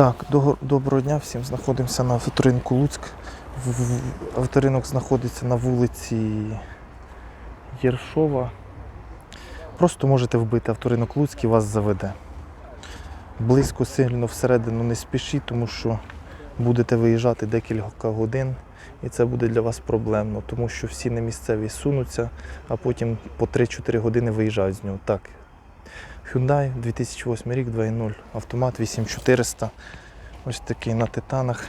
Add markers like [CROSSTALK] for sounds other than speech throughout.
Так, доброго дня всім. Знаходимося на авторинку Луцьк. Авторинок знаходиться на вулиці Єршова. Просто можете вбити авторинок Луцьк і вас заведе. Близько сильно всередину не спішіть, тому що будете виїжджати декілька годин, і це буде для вас проблемно, тому що всі не місцеві сунуться, а потім по 3-4 години виїжджають з нього. Так, Hyundai 2008 рік 2.0, автомат 8400. Ось такий на титанах.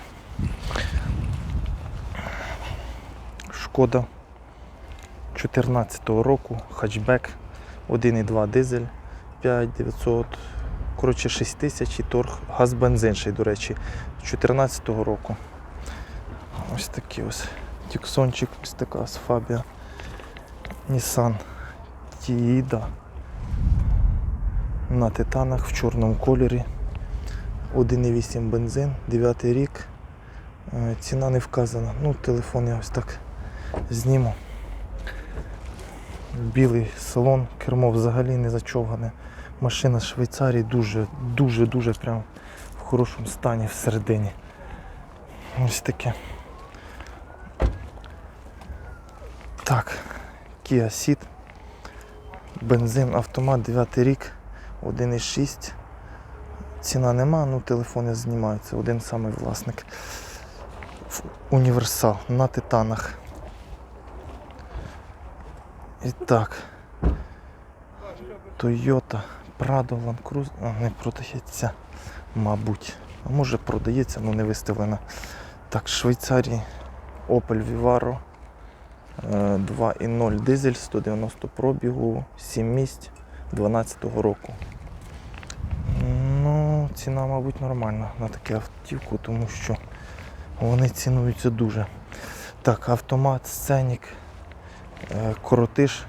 Шкода 14 року, хатчбек, 1,2 дизель, 5900, коротше 6 тисяч і торг, газ бензин ще до речі, 14 року. Ось такий ось Тіксончик, ось така ось Фабія. Nissan Тіїда на титанах в чорному кольорі. 1,8 бензин, 9 рік. Е, Ціна не вказана. Ну, телефон я ось так зніму. Білий салон, кермо взагалі не зачовгане. Машина з Швейцарії дуже, дуже, дуже прям в хорошому стані всередині. Ось таке. Так, Kia Ceed. Бензин, автомат, 9 рік, 1,6. Ціна нема, ну телефони знімаються. Один самий власник. Універсал на титанах. І так. Toyota Prado Land Cruiser а, не продається, мабуть. А може продається, але не виставлена. Так, Швейцарії Opel Vivaro. е, 2.0 дизель, 190 пробігу, 7 місць 12 року. Ну, ціна, мабуть, нормальна на таку автівку, тому що вони цінуються дуже. Так, автомат, сценік, е, коротиш.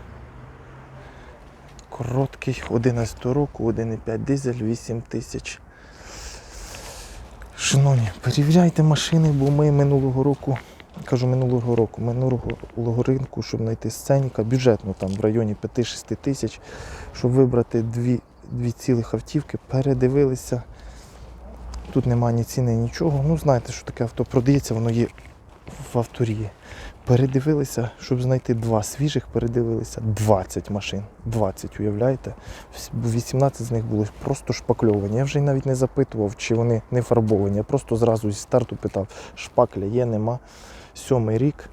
Короткий, 11 року, 1,5 дизель, 8 тисяч. Шановні, перевіряйте машини, бо ми минулого року, кажу минулого року, минулого ринку, щоб знайти сценіка, бюджетно там в районі 5-6 тисяч, щоб вибрати дві, дві цілих автівки, передивилися. Тут немає ні ціни, нічого. Ну, знаєте, що таке авто продається, воно є в авторії. Передивилися, щоб знайти два свіжих, передивилися 20 машин. 20, уявляєте? 18 з них були просто шпакльовані. Я вже навіть не запитував, чи вони не фарбовані. Я просто зразу зі старту питав, шпакля є, нема. Сьомий рік.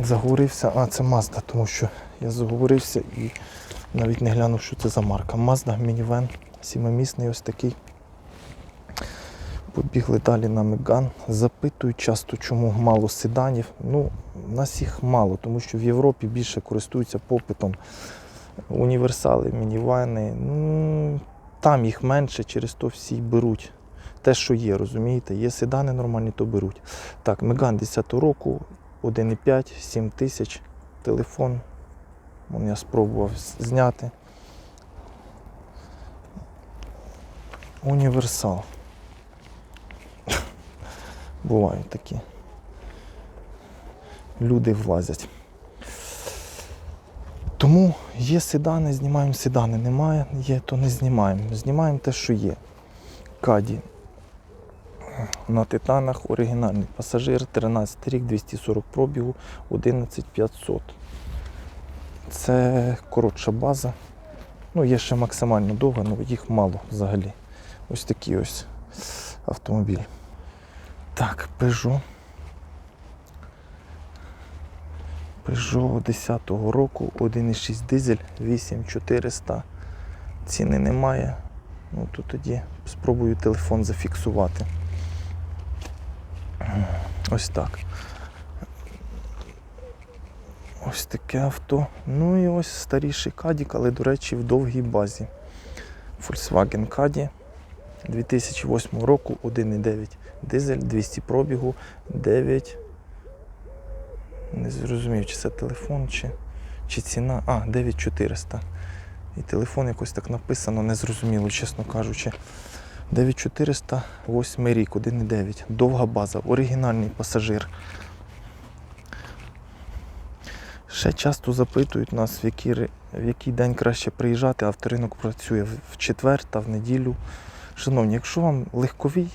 Заговорився, а це Mazda, тому що я заговорився і навіть не глянув, що це за марка. Mazda мінівен, сімимісний ось такий. Побігли далі на Меган. Запитують часто, чому мало седанів. Ну, у нас їх мало, тому що в Європі більше користуються попитом. Універсали, мінівани. Ну, там їх менше, через то всі й беруть. Те, що є, розумієте, є седани нормальні, то беруть. Так, Меган 10 року, 1,5, 7 тисяч, телефон. Вон я спробував зняти. Універсал. [LAUGHS] Бувають такі. Люди влазять. Тому є седани, знімаємо седани. Немає, є, то не знімаємо. Знімаємо те, що є. Каді. На титанах оригінальний пасажир, 13 рік, 240 пробігу, 11500. Це коротша база. Ну, є ще максимально довга, але їх мало взагалі. Ось такі ось автомобілі. Так, Peugeot. Peugeot 10-го року, 1,6 дизель, 8400. Ціни немає. Ну, то тоді спробую телефон зафіксувати. Ось так. Ось таке авто. Ну і ось старіший Кадік, але, до речі, в довгій базі. Volkswagen Caddy 2008 року, 1,9 дизель, 200 пробігу, 9. Не зрозумів, чи це телефон, чи, чи ціна. А, 9400. І телефон якось так написано, незрозуміло, чесно кажучи. 9400, 8 рік, 1,9. Довга база, оригінальний пасажир. Ще часто запитують нас, в який, в який день краще приїжджати, авторинок працює в- четвер та в неділю. Шановні, якщо вам легковий,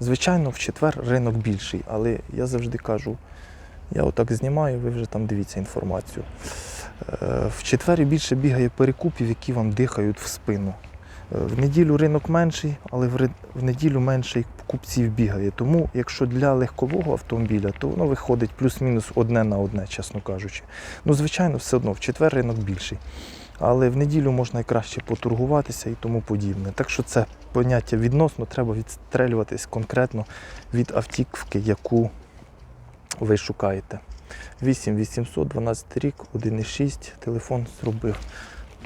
Звичайно, в четвер ринок більший, але я завжди кажу, я отак знімаю, ви вже там дивіться інформацію. Е, В четвері більше бігає перекупів, які вам дихають в спину. Е, В неділю ринок менший, але в неділю менше купців бігає. Тому, якщо для легкового автомобіля, то воно виходить плюс-мінус одне на одне, чесно кажучи. Ну, звичайно, все одно в четвер ринок більший. Але в неділю можна і краще поторгуватися і тому подібне. Так що це поняття відносно, треба відстрелюватись конкретно від автівки, яку ви шукаєте. 8800, 12 рік, 1,6, телефон зробив.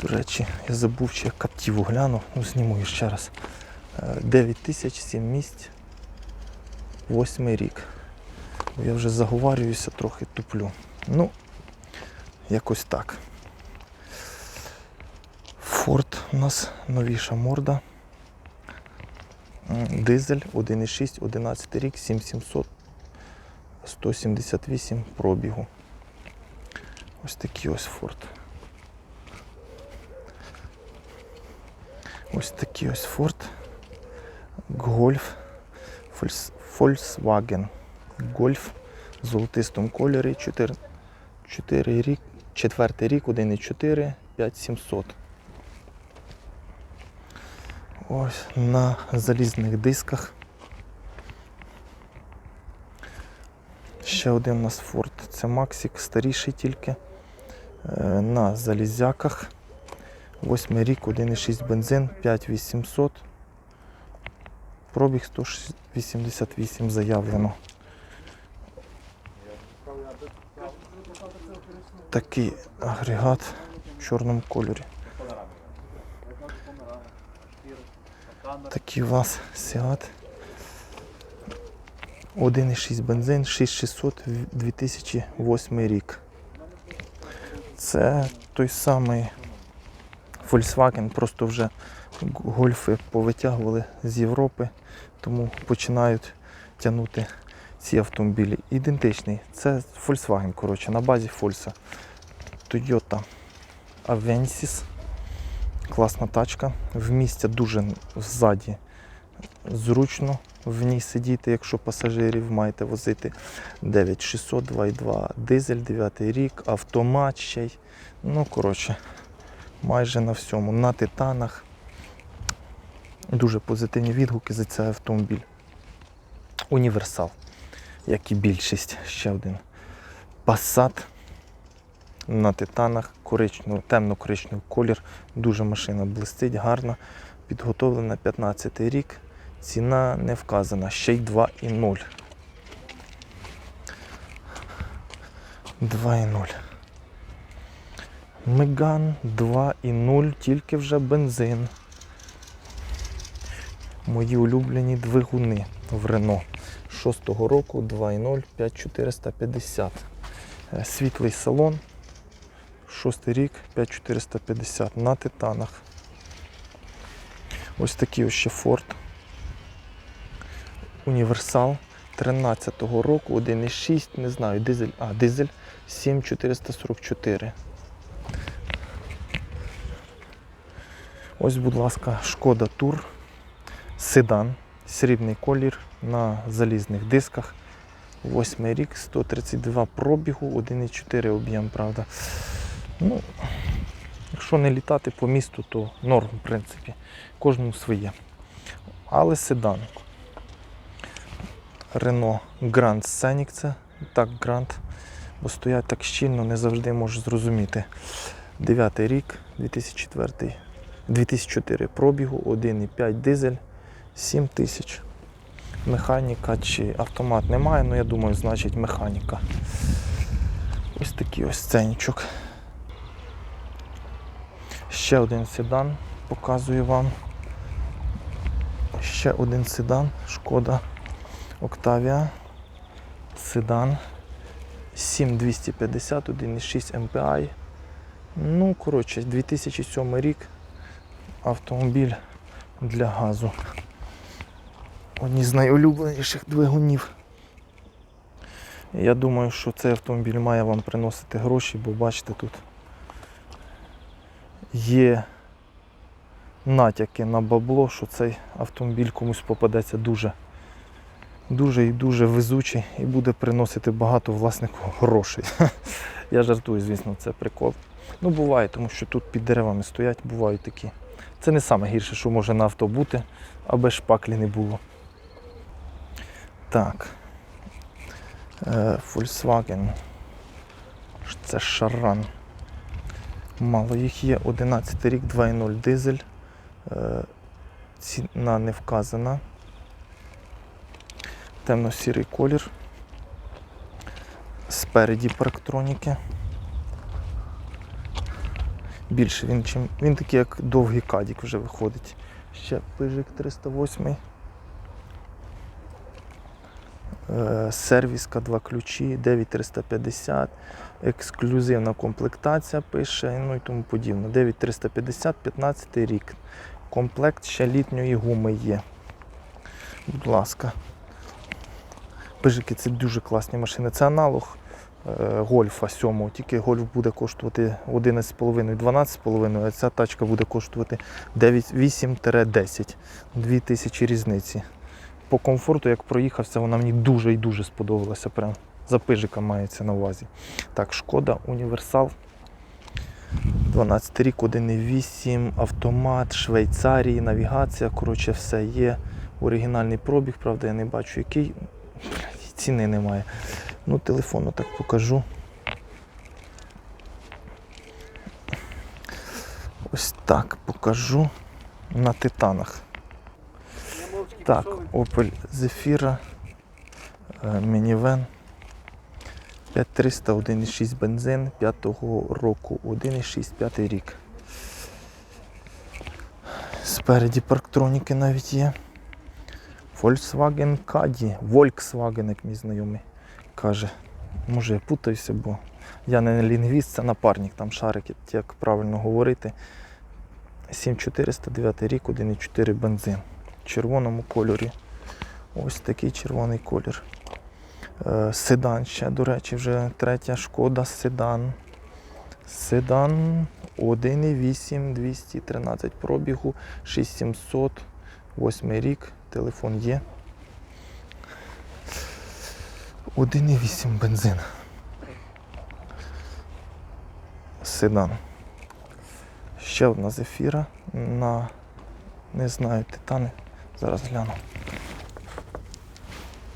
До речі, я забув, чи я каптіву глянув, ну зніму її ще раз. 9 тисяч, 7 місць, 8 рік. Я вже заговарююся, трохи туплю. Ну, якось так. Форд у нас новіша морда. Дизель 1,6, 11 рік, 7700, 178 пробігу. Ось такий ось Форд. Ось такий ось Форд. Гольф. Volkswagen. Гольф в золотистому кольорі. 4, 4 рік, четвертий рік, 1,4, 5700. Ось на залізних дисках. Ще один у нас Ford. Це Максик, старіший тільки. Е, На залізяках. Восьмий рік, 1,6 бензин, 5800. Пробіг 188 заявлено. Такий агрегат в чорному кольорі. Такий у вас Seat. 1,6 бензин, 6600, 2008 рік. Це той самий Volkswagen, просто вже гольфи повитягували з Європи, тому починають тягнути ці автомобілі. Ідентичний. Це Volkswagen, коротше, на базі Фольса. Toyota Avensis. Класна тачка. В місті дуже ззаді зручно в ній сидіти, якщо пасажирів маєте возити 9600, 2.2 дизель, 9 рік, автомат ще й. Ну, коротше, майже на всьому. На титанах. Дуже позитивні відгуки за цей автомобіль. Універсал, як і більшість. Ще один. Passat на титанах, коричневий, темно-коричневий колір. Дуже машина блистить, гарна. Підготовлена 15 рік. Ціна не вказана, ще й 2,0. 2,0. Меган 2,0, тільки вже бензин. Мої улюблені двигуни в Рено. 6-го року 2,0 5450. Е, Світлий салон. Шостий рік 5450 на титанах. Ось такий ось ще Ford. Універсал 13-го року, 1,6, не знаю, дизель, а, дизель 7444. Ось, будь ласка, Шкода Тур, седан, срібний колір на залізних дисках. Восьмий рік, 132 пробігу, 1,4 об'єм, правда. Ну, якщо не літати по місту, то норм, в принципі. Кожному своє. Але седан. Renault Grand Scenic це так Grand, бо стоять так щільно, не завжди можу зрозуміти. Дев'ятий рік, 2004, 2004 пробігу, 1,5 дизель, 7 тисяч. Механіка чи автомат немає, але я думаю, значить механіка. Ось такий ось сценічок. Ще один седан показую вам. Ще один седан, шкода Octavia. Седан 7250, 1,6 MPI. Ну, коротше, 2007 рік автомобіль для газу. Одні з найулюбленіших двигунів. Я думаю, що цей автомобіль має вам приносити гроші, бо бачите, тут є натяки на бабло, що цей автомобіль комусь попадеться дуже дуже і дуже везучий і буде приносити багато власнику грошей. [LAUGHS] Я жартую, звісно, це прикол. Ну, буває, тому що тут під деревами стоять, бувають такі. Це не саме гірше, що може на авто бути, аби шпаклі не було. Так. Е, Volkswagen. Це шаран. Мало їх є. 11 рік, 2.0 дизель. Е, Ціна не вказана. Темно-сірий колір. Спереді парктроніки. Більше він чим. Він такий, як довгий кадік вже виходить. Ще пижик 308. Е, Сервіска, два ключі, 9350, ексклюзивна комплектація пише, ну і тому подібне. 9350, 15 рік. Комплект ще літньої гуми є. Будь ласка. Пижики це дуже класні машини. Це аналог гольфа 7. Тільки гольф буде коштувати 11,5, 12,5, а ця тачка буде коштувати 9, 8-10. 2000 різниці. По комфорту, як проїхався, вона мені дуже і дуже сподобалася. Прям за пижика мається на увазі. Так, шкода, універсал. 12 рік, 1,8, автомат, Швейцарії, навігація. Коротше, все є. Оригінальний пробіг, правда, я не бачу який. Ціни немає. Ну, телефону так покажу. Ось так покажу на титанах. Так, Opel Zafira, е, мінівен. 5300, 1,6 бензин 5-го року, 1,6, 5 рік. Спереді парктроніки навіть є. Volkswagen Caddy, Volkswagen, як мій знайомий каже. Може я путаюся, бо я не лінгвіст, це напарник, там шарики, як правильно говорити. 7409 рік, 1,4 бензин. В червоному кольорі. Ось такий червоний колір. Е, Седан ще, до речі, вже третя шкода седан. Седан 1,8 213 пробігу, 6700, 8 рік, телефон є. 1,8 бензин. Седан. Ще одна зефіра на не знаю, титани. Зараз гляну.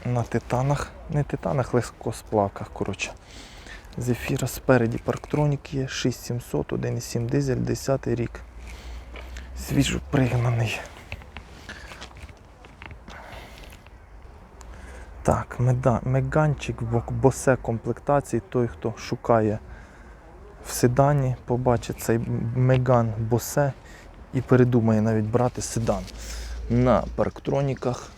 На титанах, не титанах, легкосплавках, коротше. Зефіра спереді парктронік є, 6700, 1,7 дизель, 10 рік. Свіжо пригнаний. Так, меганчик в босе комплектації. Той, хто шукає в седані, побачить цей меган босе і передумає навіть брати седан. На парктроніках,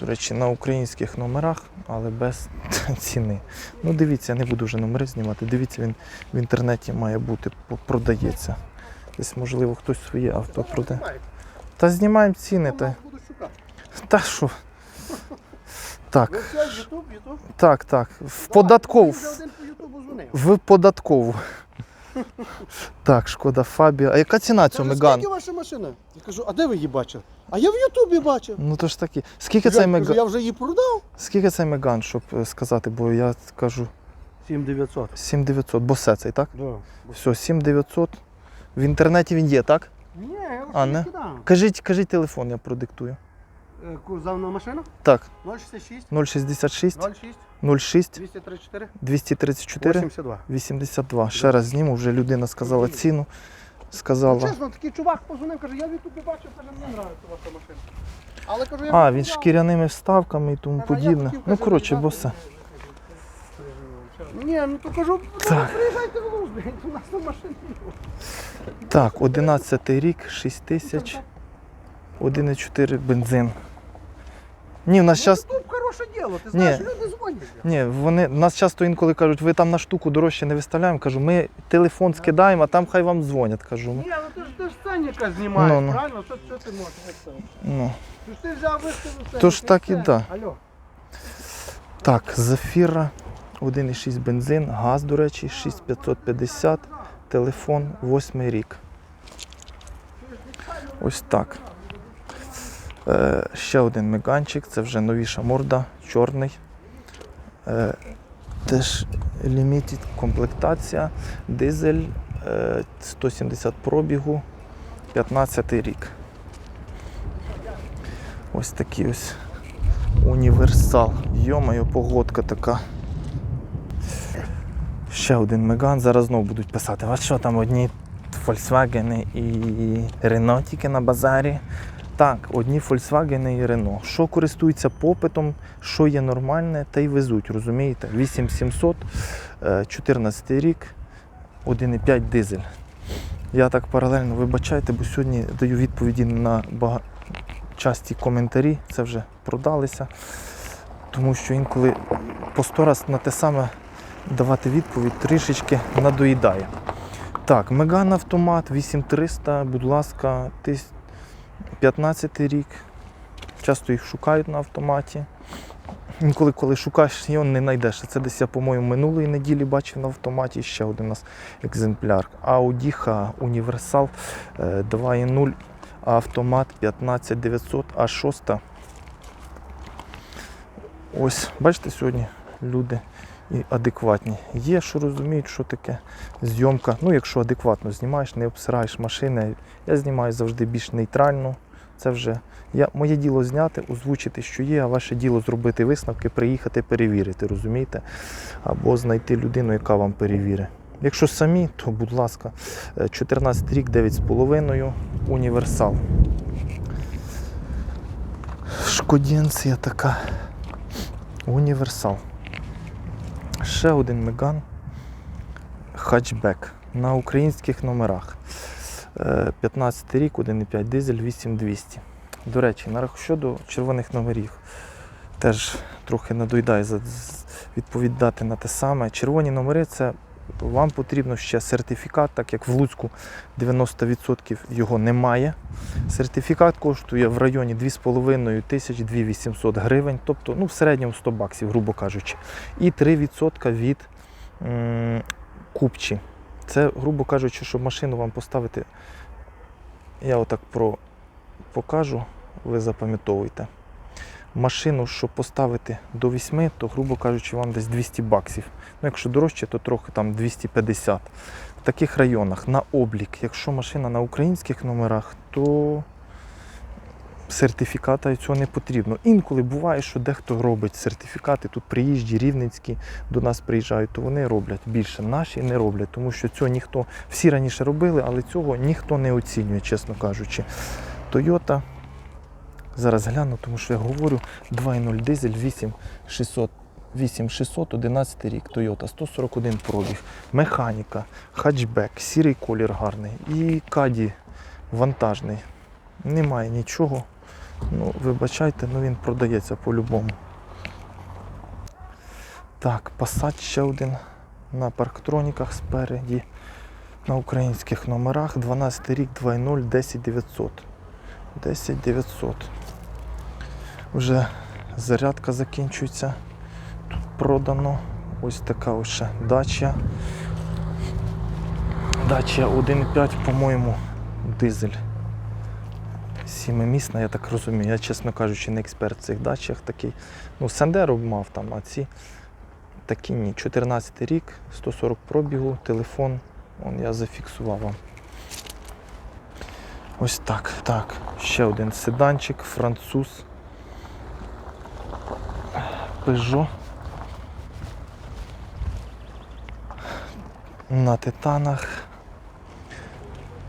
до речі, на українських номерах, але без [LAUGHS] ціни. Ну дивіться, я не буду вже номери знімати. Дивіться, він в інтернеті має бути, продається. Десь, можливо, хтось своє авто продає. Та знімаємо ціни. Та, шукати. та що? Так, Ютуб, Ютуб. так, так. В податкову. В податкову. [LAUGHS] Так, шкода Фабія. А яка ціна цього Меган? скільки ваша машина? Я кажу, а де ви її бачили? А я в Ютубі бачив. Ну то ж таки. Скільки цей Меган? Я вже її продав. Скільки цей Меган, щоб е, сказати, бо я кажу 7900. 7900, бо все цей, так? Да. Все, 7900. В інтернеті він є, так? Ні, я А, вже не? не кидав. Кажіть, кажіть телефон, я продиктую. Е, Кузовна машина? Так, 066 066 06 06 234 234 82. 82. Ще раз зніму, вже людина сказала ціну. Сказала. Чесно, такий чувак позвонив, каже, я в Ютубі бачив, каже, мені подобається ваша машина. Але кажу, я А, він з шкіряними вставками і тому подібне. Ну, коротше, бо все. Ні, ну то кажу, ну, Так. приїжджайте в Лужбі, у нас там машини. Так, 11 рік, 6 тисяч, 1,4 бензин. Ні, в нас зараз. Ютуб хороше діло, ти Ні. люди дзвонять. Ні, вони нас часто інколи кажуть, ви там на штуку дорожче не виставляємо. Кажу, ми телефон скидаємо, а там хай вам дзвонять. Кажу. Ні, ну ти ж ти ж сценіка знімаєш, Ну, ну. правильно? Що, що ти можеш? Ну. Ти ж ти взяв виставив сценіку. Тож так і все. да. Алло. Так, Зафіра, 1,6 бензин, газ, до речі, 6550, телефон, 8 рік. Ось так. Е, ще один меганчик, це вже новіша морда, чорний. Е, теж лімітед комплектація, дизель, е, 170 пробігу, 15 рік. Ось такий ось універсал. Йомайо, погодка така. Ще один Меган. Зараз знову будуть писати. А що там одні Volkswagen і Renault тільки на базарі? Так, одні Volkswagen і Renault. Що користується попитом, що є нормальне, та й везуть, розумієте? 8700, е, 14 рік, 1,5 дизель. Я так паралельно вибачайте, бо сьогодні даю відповіді на часті коментарі, це вже продалися. Тому що інколи по сто раз на те саме давати відповідь трішечки надоїдає. Так, Меган автомат 8300, будь ласка, тис- 15 рік. Часто їх шукають на автоматі. Інколи, коли шукаєш, його не знайдеш. Це десь я, по-моєму, минулої неділі бачив на автоматі ще один у нас екземпляр. Audi Універсал 2.0 автомат 15900, а 6. Ось, бачите, сьогодні люди і адекватні. Є, що розуміють, що таке зйомка. Ну, якщо адекватно знімаєш, не обсираєш машини. Я знімаю завжди більш нейтрально. Це вже я, моє діло зняти, озвучити, що є, а ваше діло зробити висновки, приїхати перевірити, розумієте? Або знайти людину, яка вам перевірить. Якщо самі, то будь ласка, е, 14 рік, 9,5, універсал. Шкодінція така. Універсал. Ще один Меган хатчбек на українських номерах. Е, 15 рік, 1,5 дизель, 8200. До речі, на щодо червоних номерів, теж трохи надоїдає відповідати на те саме. Червоні номери це вам потрібно ще сертифікат, так як в Луцьку 90% його немає. Сертифікат коштує в районі 2,5 тисяч 2800 гривень, тобто ну, в середньому 100 баксів, грубо кажучи. І 3% від м, купчі. Це, грубо кажучи, щоб машину вам поставити, я отак про покажу, ви запам'ятовуйте. Машину, щоб поставити до 8, то, грубо кажучи, вам десь 200 баксів. Ну, якщо дорожче, то трохи там 250. В таких районах на облік, якщо машина на українських номерах, то сертифіката цього не потрібно. Інколи буває, що дехто робить сертифікати, тут приїжджі, рівненські до нас приїжджають, то вони роблять більше. Наші не роблять, тому що цього ніхто, всі раніше робили, але цього ніхто не оцінює, чесно кажучи. Toyota, зараз гляну, тому що я говорю, 2.0 дизель 8600. 8600, 11 рік, Toyota, 141 пробіг, механіка, хатчбек, сірий колір гарний і каді вантажний. Немає нічого. Ну, вибачайте, ну він продається по-любому. Так, Passat ще один на парктроніках спереді. На українських номерах 12 рік 2.0 10900. 10900. Вже зарядка закінчується. Тут продано. Ось така ось ще дача. Дача 1.5, по-моєму, дизель. Сімимісна, я так розумію. Я, чесно кажучи, не експерт в цих дачах такий. Ну, Сандеро мав там, а ці такі ні. 14 рік, 140 пробігу, телефон. Вон я зафіксував вам. Ось так. Так. Ще один седанчик, француз. Peugeot. На титанах.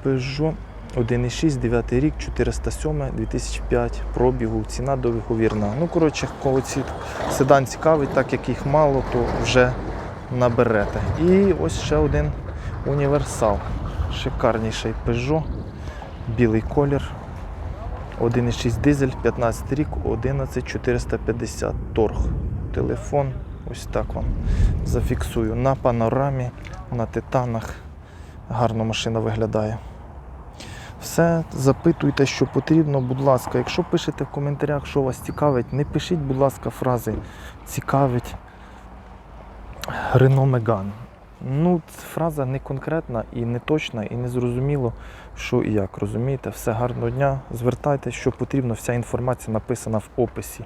Peugeot 1,6, 9 рік, 407, 2005 пробігу, ціна договірна. Ну, коротше, кого ці седан цікавить, так як їх мало, то вже наберете. І ось ще один універсал. Шикарніший Peugeot, білий колір. 1,6 дизель, 15 рік, 11450 торг. Телефон, ось так вам зафіксую. На панорамі, на титанах. Гарно машина виглядає. Все, запитуйте, що потрібно, будь ласка. Якщо пишете в коментарях, що вас цікавить, не пишіть, будь ласка, фрази цікавить Renault Megane. Ну, фраза не конкретна і не точна, і не зрозуміло, що і як. Розумієте, все гарного дня. Звертайтеся, що потрібно, вся інформація написана в описі.